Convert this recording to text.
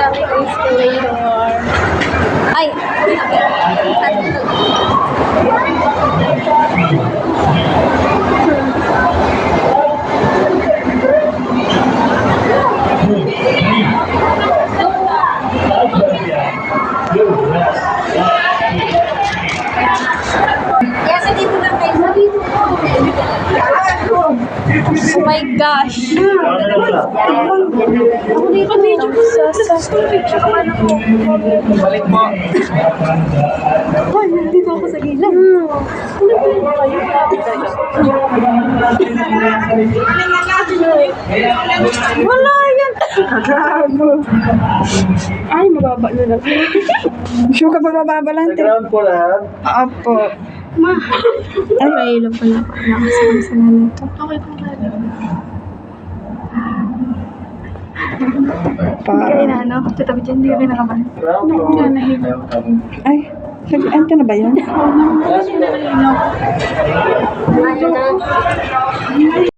kami escalator. Ay! Oh my gosh. Dito dito. Sa sa Balik mo. Ay, nandito ako sa gilid. Ano ba yun kayo? Wala yan. Ay, mababa na lang. Sure ka ba mababalante? Ground po lahat. Opo. Ma. Ay, may ilong pala. Nakasama sa namin to. Okay po Para. Kaya na, ano? Tatabi dyan, hindi rin nakaman. Floor. Ay, nag-ante na ba yan? Ano na?